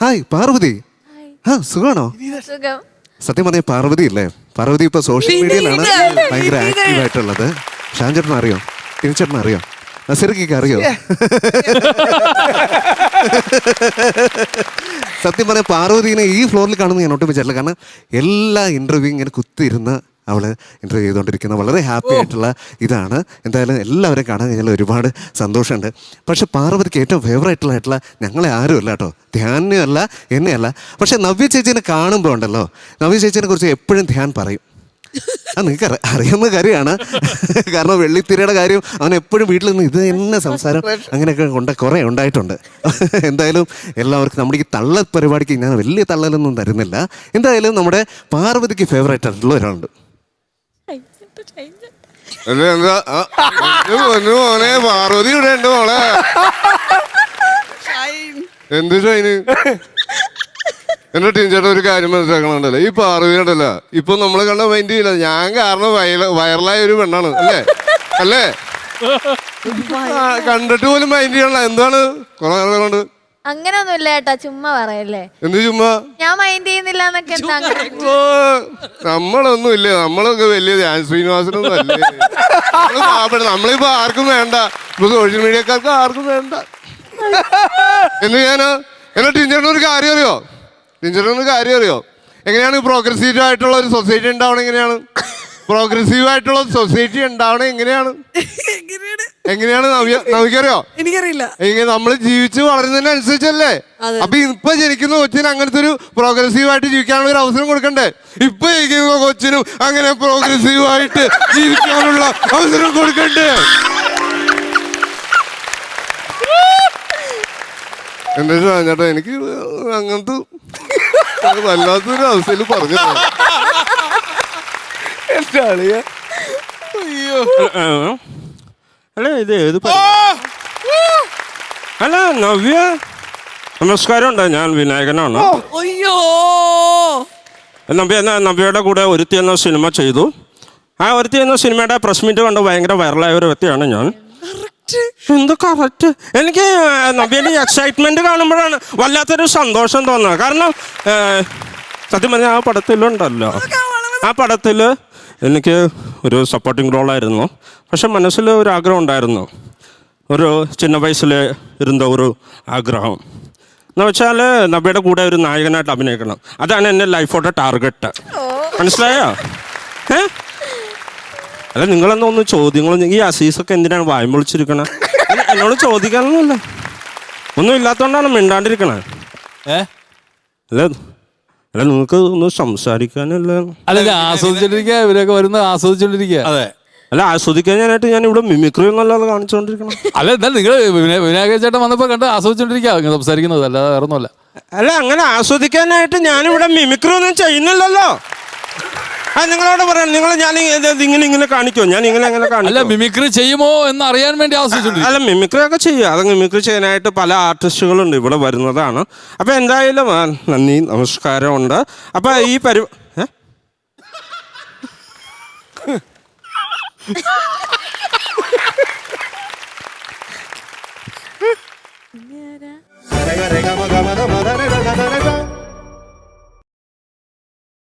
Hi Parvathi. ആ സുഖാണോ? സുഖം. സത്യം പറഞ്ഞ പാർവതി ഇല്ലേ? പാർവതി ഇപ്പൊ സോഷ്യൽ മീഡിയയിലാണ് ഭയങ്കര ആക്റ്റീവ് ആയിട്ടുള്ളത്. ഷാൻചേട്ടൻ അറിയോ? തിരിച്ചേട്ടൻ അറിയോ? നസീർക്കൊക്കെ അറിയോ? സത്യം പറഞ്ഞ പാർവതിനെ ഈ ഫ്ലോറിൽ കാണുന്ന ഞാൻ ഒട്ടും വിചാരില്ല. കാരണം എല്ലാ ഇന്റർവ്യൂ ഇങ്ങനെ കുത്തിയിരുന്ന് അവൾ ഇന്റർവ്യൂ ചെയ്തുകൊണ്ടിരിക്കുന്ന വളരെ ഹാപ്പി ആയിട്ടുള്ള ഇതാണ്. എന്തായാലും എല്ലാവരെയും കാണാൻ കഴിഞ്ഞാൽ ഒരുപാട് സന്തോഷമുണ്ട്. പക്ഷേ പാർവതിക്ക് ഏറ്റവും ഫേവറേറ്റ് ആയിട്ടുള്ള ഞങ്ങളെ ആരും അല്ല കേട്ടോ. ധ്യാനമല്ല അല്ല എന്നെയല്ല. പക്ഷേ നവ്യ ചേച്ചീനെ കാണുമ്പോൾ ഉണ്ടല്ലോ. നവ്യ ചേച്ചീനെ കുറിച്ച് എപ്പോഴും ധ്യാൻ പറയും. ആ നിങ്ങൾക്ക് അറി- അറിയാവുന്ന കാര്യമാണ്. കാരണം വെള്ളിത്തിരയുടെ കാര്യം അവൻ എപ്പോഴും വീട്ടിൽ നിന്ന് ഇത് തന്നെ സംസാരം അങ്ങനെയൊക്കെ കൊണ്ട് കുറേ ഉണ്ടായിട്ടുണ്ട്. എന്തായാലും എല്ലാവർക്കും നമ്മുടെ ഈ തള്ളൽ പരിപാടിക്ക് ഞാൻ വലിയ തള്ളലൊന്നും തരുന്നില്ല. എന്തായാലും നമ്മുടെ പാർവതിക്ക് ഫേവറേറ്റ് ആയിട്ടുള്ള ഒരാളുണ്ട് അല്ല, എന്താ ആ, എന്റെ പൊന്നു മോനെ പാർവതി ഇവിടെ ഉണ്ട് മോളെ എന്ത് ഷൈന്? എന്റെ ടീച്ചേട്ടൻ ഒരു കാര്യം മനസ്സിലാക്കണുണ്ടല്ലോ. ഈ പാർവതി ഉണ്ടല്ലോ. ഇപ്പൊ നമ്മൾ കണ്ട മൈൻഡ് ചെയ്യില്ല. ഞാൻ കാരണം വൈറലായ ഒരു പെണ്ണാണ്. അല്ലേ? അല്ലേ? കണ്ടിട്ട് പോലും മൈൻഡ് ചെയ്യണല്ലോ. എന്താണ്? കൊറേ കൊണ്ട് അങ്ങനൊന്നുമില്ല ഏട്ടാ ചുമ്മാ പറയല്ലേ. എന്ത് ചുമ്മാ? ഞാൻ മൈൻഡ് ചെയ്യുന്നില്ല എന്നൊക്കെ എന്താ അങ്ങനെ? ഓ, നമ്മളൊന്നും ഇല്ലേ നമ്മളൊക്കെ വലിയ ധ്യാൻ ശ്രീനിവാസനൊന്നും അല്ലേ? നമ്മൾ പാവപ്പെട്ട നമ്മളിപ്പോ ആർക്കും വേണ്ട. ഇപ്പൊ സോഷ്യൽ മീഡിയക്കാർക്ക് ആർക്കും വേണ്ട. എന്ന് ഞാൻ എന്നാ ടീച്ചറിന് ഒരു കാര്യം അറിയോ? ടിഞ്ചറിന് ഒരു കാര്യം അറിയോ? എങ്ങനെയാണ് പ്രോഗ്രസീവ് ആയിട്ടുള്ള ഒരു സൊസൈറ്റി ഉണ്ടാവണം എങ്ങനെയാണ്? പ്രോഗ്രസീവ് ആയിട്ടുള്ള സൊസൈറ്റി ഉണ്ടാവണ എങ്ങനെയാണ്? എങ്ങനെയാണ്? നമുക്കറിയോ എനിക്കറിയില്ല. നമ്മൾ ജീവിച്ച് വളരുന്നതിനനുസരിച്ചല്ലേ. അപ്പൊ ഇപ്പൊ ജനിക്കുന്ന കൊച്ചിന് അങ്ങനത്തെ ഒരു പ്രോഗ്രസീവ് ആയിട്ട് ജീവിക്കാനുള്ള ഒരു അവസരം കൊടുക്കണ്ടേ? ഇപ്പൊ ജനിക്കുന്ന കൊച്ചിനും അങ്ങനെ പ്രോഗ്രസീവ് ആയിട്ട് ജീവിക്കാനുള്ള അവസരം കൊടുക്കണ്ടേ? എന്റെ ചേട്ടാ എനിക്ക് അങ്ങനത്തെ വല്ലാത്തൊരു അവസ്ഥയിൽ പറഞ്ഞു എന്റെ അളിയ അയ്യോ. അല്ല ഇത് ഏത് പരി- അല്ല നവ്യ നമസ്കാരം ഉണ്ട് ഞാൻ വിനായകനാണ്. അയ്യോ! നവ്യ എന്ന നവ്യയുടെ കൂടെ ഒരുത്തി എന്ന സിനിമ ചെയ്തു. ആ ഒരുത്തി എന്ന സിനിമയുടെ പ്രസ് മീറ്റ് കണ്ട് ഭയങ്കര വൈറലായ ഒരു വ്യക്തിയാണ് ഞാൻ. എന്ത് കറക്റ്റ്? എനിക്ക് നവ്യന്റെ എക്സൈറ്റ്മെന്റ് കാണുമ്പോഴാണ് വല്ലാത്തൊരു സന്തോഷം തോന്നുന്നത്. കാരണം ഏ, സത്യം പറഞ്ഞാൽ ആ പടത്തിലുണ്ടല്ലോ. ആ പടത്തിൽ എനിക്ക് ഒരു സപ്പോർട്ടിംഗ് റോളായിരുന്നു പക്ഷെ മനസ്സിൽ ഒരു ആഗ്രഹം ഉണ്ടായിരുന്നു. ഒരു ചിന്ന വയസ്സിൽ ഇരുന്ന ഒരു ആഗ്രഹം. എന്ന് വെച്ചാൽ നബിയുടെ കൂടെ ഒരു നായകനായിട്ട് അഭിനയിക്കണം. അതാണ് എന്റെ ലൈഫോടെ ടാർഗറ്റ് മനസ്സിലായോ? ഏ? അല്ല നിങ്ങളെന്നാ ഒന്ന് ചോദ്യങ്ങൾ ഈ അസീസൊക്കെ എന്തിനാണ് വായം വിളിച്ചിരിക്കണേ? എന്നോട് ചോദിക്കാനൊന്നുമില്ല. ഒന്നും ഇല്ലാത്തതുകൊണ്ടാണ് മിണ്ടാണ്ടിരിക്കണേ. ഏ? അല്ല അല്ല നിങ്ങൾക്ക് ഒന്ന് സംസാരിക്കാനല്ല? അല്ല ആസ്വദിച്ചോണ്ടിരിക്കുക ഇവരൊക്കെ വരുന്ന ആസ്വദിച്ചോണ്ടിരിക്കുക അതെ. അല്ല ആസ്വദിക്കാനായിട്ട് ഞാൻ ഇവിടെ മിമിക്രി എന്നല്ലാതെ കാണിച്ചുകൊണ്ടിരിക്കണം അല്ല എന്നാൽ നിങ്ങൾ വിനായക ചേട്ടൻ വന്നപ്പോ കണ്ട് ആസ്വദിച്ചോണ്ടിരിക്കുക സംസാരിക്കുന്നത് അല്ലാതെ വേറെ ഒന്നുമല്ല അല്ല അങ്ങനെ ആസ്വദിക്കാനായിട്ട് ഞാനിവിടെ മിമിക്രി ഒന്നും ചെയ്യുന്നില്ലല്ലോ. ആ നിങ്ങളോട് പറയാം. നിങ്ങൾ ഞാൻ ഇങ്ങനെ ഇങ്ങനെ കാണിക്കുമോ ഞാൻ ഇങ്ങനെ അങ്ങനെ അല്ല കാണിക്കും മിമിക്രി ചെയ്യുമോ എന്ന് അറിയാൻ വേണ്ടി ആസ്വദിച്ചോണ്ടിരിക്കുക അല്ല മിമിക്രി ഒക്കെ ചെയ്യുക. അത് മിമിക്രി ചെയ്യാനായിട്ട് പല ആർട്ടിസ്റ്റുകളുണ്ട് ഇവിടെ വരുന്നതാണ്. അപ്പൊ എന്തായാലും ആ, നമസ്കാരം ഉണ്ട് അപ്പൊ ഈ പരി